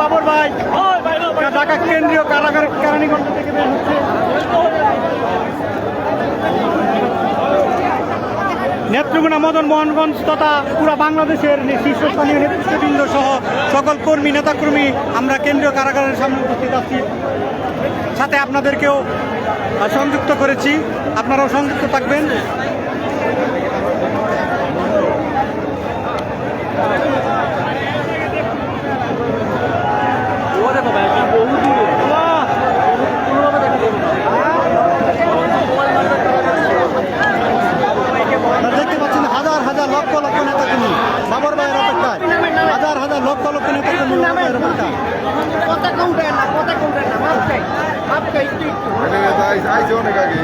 বাবর ভাই। ঢাকা কেন্দ্রীয় কারাগার কেরানীগঞ্জ থেকে বের হচ্ছে। নেত্রকোনা মদন মোহনগঞ্জ তথা পুরা বাংলাদেশের শীর্ষস্থানীয় নেতৃত্ববৃন্দ সহ সকল কর্মী, নেতাকর্মী আমরা কেন্দ্রীয় কারাগারের সামনে উপস্থিত আছি। সাথে আপনাদেরকেও সংযুক্ত করেছি। আপনারাও সংযুক্ত থাকবেন আপনারা দেখতে পাচ্ছেন হাজার হাজার লক্ষ লক্ষ নেতা কর্মী বাবর ভাইয়ের অপেক্ষায় হাজার লক্ষ নেতা কর্মী বাবর কথা। কাউন্টার না কথা কাউন্টার না মাপ চাই মাপ চাই একটু একটু আইছে অনেক আগে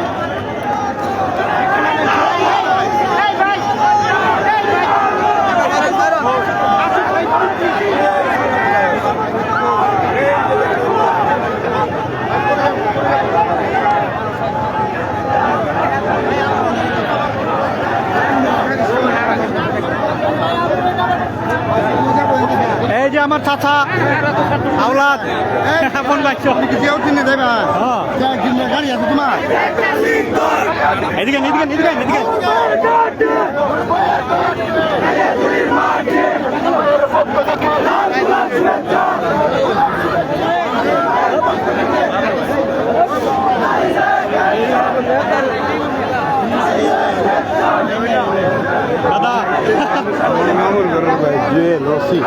আমার চাচা আওলাদ। ফোন বাচ্চ কেউ কিনে দেবে হ্যাঁ গাড়ি আছে তোমার। এদিকে এদিকে এদিকে এদিকে দাদা মামুর ঘরের ভাই যে রসি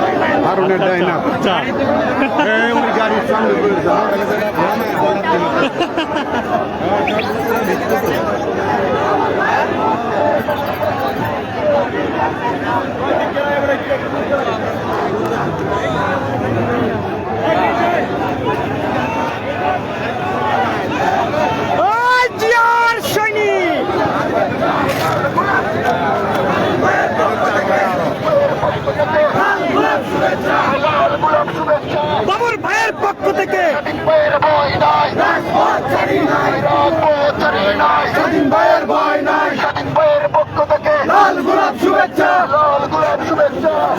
হারুনের ডাইনা ওই গাড়ির সামনে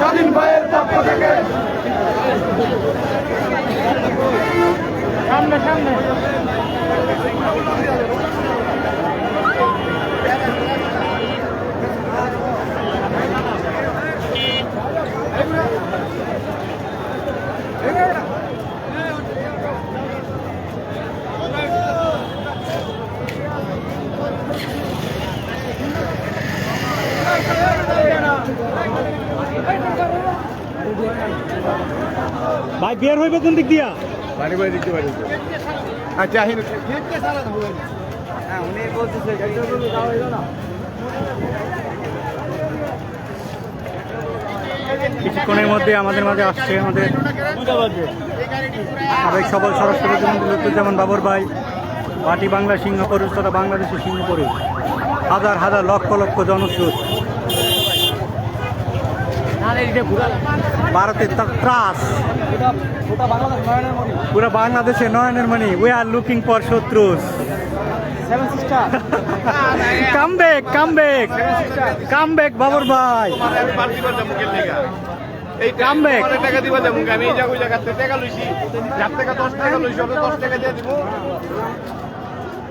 স্বাধীন ভাই, বের হইবে কোন দিক দিয়া? বাড়ি বাড়ি দিতে পারি আচ্ছা আহিন কিছুক্ষণের মধ্যে আমাদের মাঝে আসছে আমাদের সাবেক সবল সরস্বতী যেমন বাবর ভাই, পার্টি বাংলা সিংহ তথা বাংলাদেশের সিংহ হাজার হাজার লক্ষ লক্ষ জনস্রোত। ভারতের ত্রাস। পুরো বাংলাদেশে নয়নের মণি। We are looking for শত্রুস। Come back come back come back Babar ভাই। এই. টাকা দিবা আমি এই জায়গা ওই জায়গা থেকে টাকা লইছি। যার দশ টাকা লইছি দশ টাকা দিয়ে দিব। বা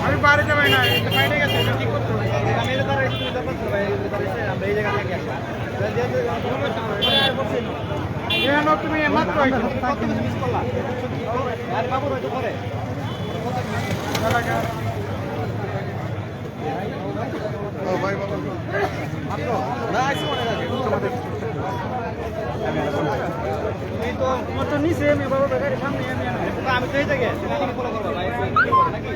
আমি বাইরে যাবাই না বাইরে গেছে করতে হবে আমি তারা একটু দরকার করতে হবে? আমরা এই জায়গা থেকে আসি তুমি মাত্র কত কিছু মিস আর বাবু হয়তো করে এই তো নিচে আমি বাবা গাড়ি সামনে আমি আমি তো এই জায়গায়